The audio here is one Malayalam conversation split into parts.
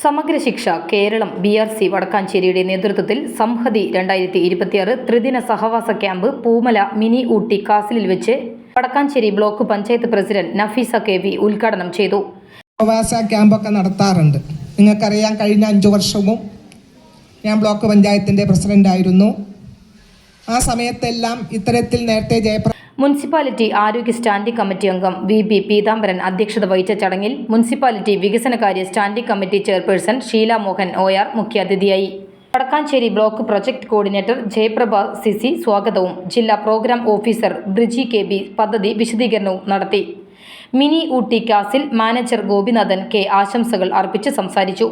Samagra Shiksha Keralam B R C വടക്കാഞ്ചേരിയുടെ നേതൃത്വത്തിൽ സംഹതി രണ്ടായിരത്തി ഇരുപത്തിയാറ് ത്രിദിന സഹവാസ ക്യാമ്പ് പൂമല മിനി ഊട്ടി കാസിലിൽ വെച്ച് Vadakkanchery block panchayat president Nafeesa K V ഉദ്ഘാടനം ചെയ്തു. സഹവാസ ക്യാമ്പൊക്കെ നടത്താറുണ്ട്. നിങ്ങൾക്കറിയാം കഴിഞ്ഞ അഞ്ചു വർഷവും ഞാൻ ബ്ലോക്ക് പഞ്ചായത്തിന്റെ പ്രസിഡന്റ് ആയിരുന്നു ആ സമയത്തെല്ലാം ഇത്തരത്തിൽ നേരത്തെ ജയപ്ര മുനിസിപ്പാലിറ്റി ആരോഗ്യ സ്റ്റാൻഡിംഗ് കമ്മിറ്റി അംഗം വി ബി പീതാംബരൻ അധ്യക്ഷത വഹിച്ച ചടങ്ങിൽ മുനിസിപ്പാലിറ്റി വികസനകാര്യ standing committee chairperson Sheela Mohan R മുഖ്യാതിഥിയായി. Vadakkanchery block project coordinator Jayaprabha C C സ്വാഗതവും ജില്ലാ program officer Briji K B പദ്ധതി വിശദീകരണവും നടത്തി. Mini Ooty castle manager Gopinathan K ആശംസകൾ അർപ്പിച്ച് സംസാരിച്ചു.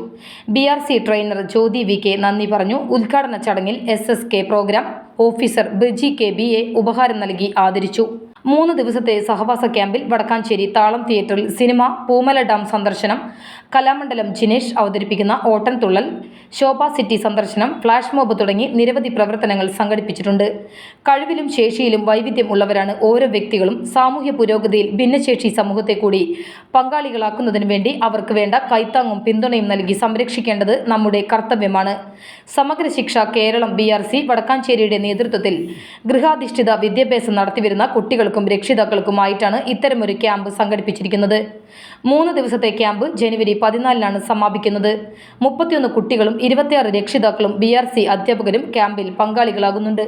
B trainer Jyothi V K നന്ദി പറഞ്ഞു. ഉദ്ഘാടന ചടങ്ങിൽ S program officer Biji K B A ഉപഹാരം നൽകി ആദരിച്ചു മൂന്ന് ദിവസത്തെ സഹവാസ ക്യാമ്പിൽ വടക്കാഞ്ചേരി താളം തിയേറ്ററിൽ സിനിമ പൂമല ഡാം സന്ദർശനം കലാമണ്ഡലം ജിനേഷ് അവതരിപ്പിക്കുന്ന ഓട്ടൻ തുള്ളൽ ശോഭ സിറ്റി സന്ദർശനം ഫ്ലാഷ് മോബ് തുടങ്ങി നിരവധി പ്രവർത്തനങ്ങൾ സംഘടിപ്പിച്ചിട്ടുണ്ട്. കഴിവിലും ശേഷിയിലും വൈവിധ്യം ഉള്ളവരാണ് ഓരോ വ്യക്തികളും. സാമൂഹ്യ പുരോഗതിയിൽ ഭിന്നശേഷി സമൂഹത്തെ കൂടി പങ്കാളികളാക്കുന്നതിന് വേണ്ടി അവർക്ക് വേണ്ട കൈത്താങ്ങും പിന്തുണയും നൽകി സംരക്ഷിക്കേണ്ടത് നമ്മുടെ കർത്തവ്യമാണ്. സമഗ്ര ശിക്ഷ കേരളം ബി വടക്കാഞ്ചേരിയുടെ നേതൃത്വത്തിൽ ഗൃഹാധിഷ്ഠിത വിദ്യാഭ്യാസം നടത്തിവരുന്ന കുട്ടികൾക്കും രക്ഷിതാക്കൾക്കുമായിട്ടാണ് ഇത്തരമൊരു ക്യാമ്പ് സംഘടിപ്പിച്ചിരിക്കുന്നത്. മൂന്ന് ദിവസത്തെ ക്യാമ്പ് ജനുവരി പതിനാലിനാണ് സമാപിക്കുന്നത്. മുപ്പത്തിയൊന്ന് കുട്ടികളും ഇരുപത്തിയാറ് രക്ഷിതാക്കളും ബി അധ്യാപകരും ക്യാമ്പിൽ പങ്കാളികളാകുന്നുണ്ട്.